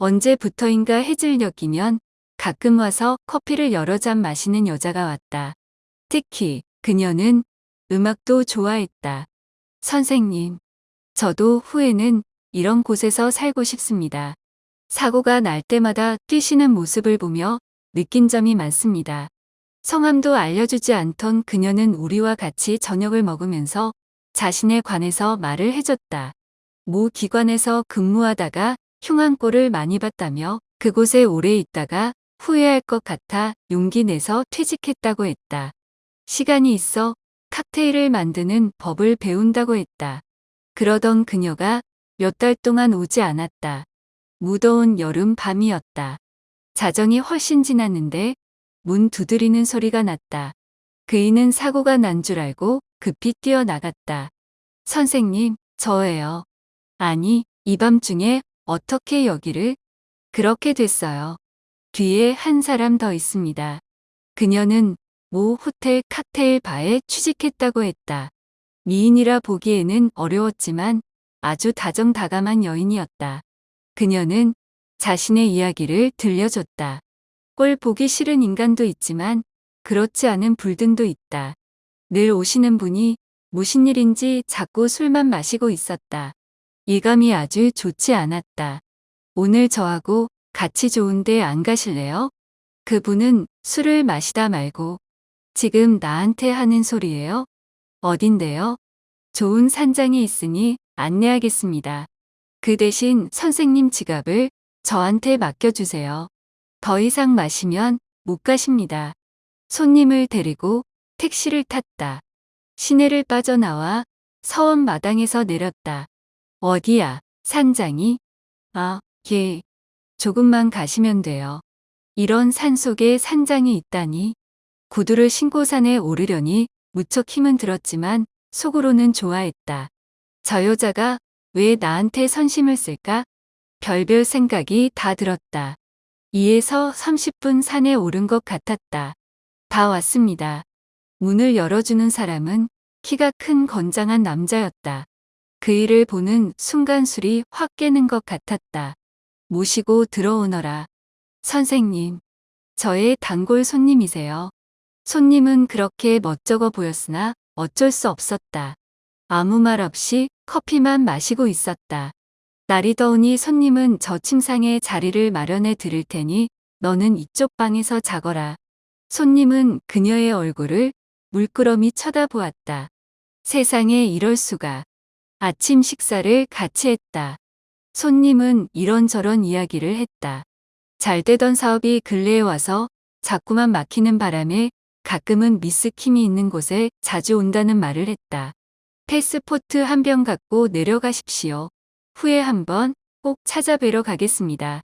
언제부터인가 해질녘이면 가끔 와서 커피를 여러 잔 마시는 여자가 왔다. 특히 그녀는 음악도 좋아했다. 선생님, 저도 후에는 이런 곳에서 살고 싶습니다. 사고가 날 때마다 뛰시는 모습을 보며 느낀 점이 많습니다. 성함도 알려주지 않던 그녀는 우리와 같이 저녁을 먹으면서 자신에 관해서 말을 해줬다. 모 기관에서 근무하다가 흉한 꼴을 많이 봤다며 그곳에 오래 있다가 후회할 것 같아 용기 내서 퇴직했다고 했다. 시간이 있어 칵테일을 만드는 법을 배운다고 했다. 그러던 그녀가 몇 달 동안 오지 않았다. 무더운 여름 밤이었다. 자정이 훨씬 지났는데 문 두드리는 소리가 났다. 그이는 사고가 난 줄 알고 급히 뛰어나갔다. 선생님, 저예요. 아니, 이 밤중에 어떻게 여기를? 그렇게 됐어요. 뒤에 한 사람 더 있습니다. 그녀는 모 호텔 칵테일 바에 취직했다고 했다. 미인이라 보기에는 어려웠지만 아주 다정다감한 여인이었다. 그녀는 자신의 이야기를 들려줬다. 꼴 보기 싫은 인간도 있지만 그렇지 않은 불등도 있다. 늘 오시는 분이 무슨 일인지 자꾸 술만 마시고 있었다. 이감이 아주 좋지 않았다. 오늘 저하고 같이 좋은데 안 가실래요? 그분은 술을 마시다 말고 지금 나한테 하는 소리예요? 어딘데요? 좋은 산장이 있으니 안내하겠습니다. 그 대신 선생님 지갑을 저한테 맡겨주세요. 더 이상 마시면 못 가십니다. 손님을 데리고 택시를 탔다. 시내를 빠져나와 서원 마당에서 내렸다. 어디야, 산장이? 아, 예. 조금만 가시면 돼요. 이런 산 속에 산장이 있다니. 구두를 신고 산에 오르려니 무척 힘은 들었지만 속으로는 좋아했다. 저 여자가 왜 나한테 선심을 쓸까? 별별 생각이 다 들었다. 2에서 30분 산에 오른 것 같았다. 다 왔습니다. 문을 열어주는 사람은 키가 큰 건장한 남자였다. 그 일을 보는 순간 술이 확 깨는 것 같았다. 모시고 들어오너라. 선생님, 저의 단골 손님이세요. 손님은 그렇게 멋쩍어 보였으나 어쩔 수 없었다. 아무 말 없이 커피만 마시고 있었다. 날이 더우니 손님은 저 침상에 자리를 마련해 드릴 테니 너는 이쪽 방에서 자거라. 손님은 그녀의 얼굴을 물끄러미 쳐다보았다. 세상에 이럴 수가. 아침 식사를 같이 했다. 손님은 이런저런 이야기를 했다. 잘 되던 사업이 근래에 와서 자꾸만 막히는 바람에 가끔은 미스킴이 있는 곳에 자주 온다는 말을 했다. 패스포트 한 병 갖고 내려가십시오. 후에 한번 꼭 찾아뵈러 가겠습니다.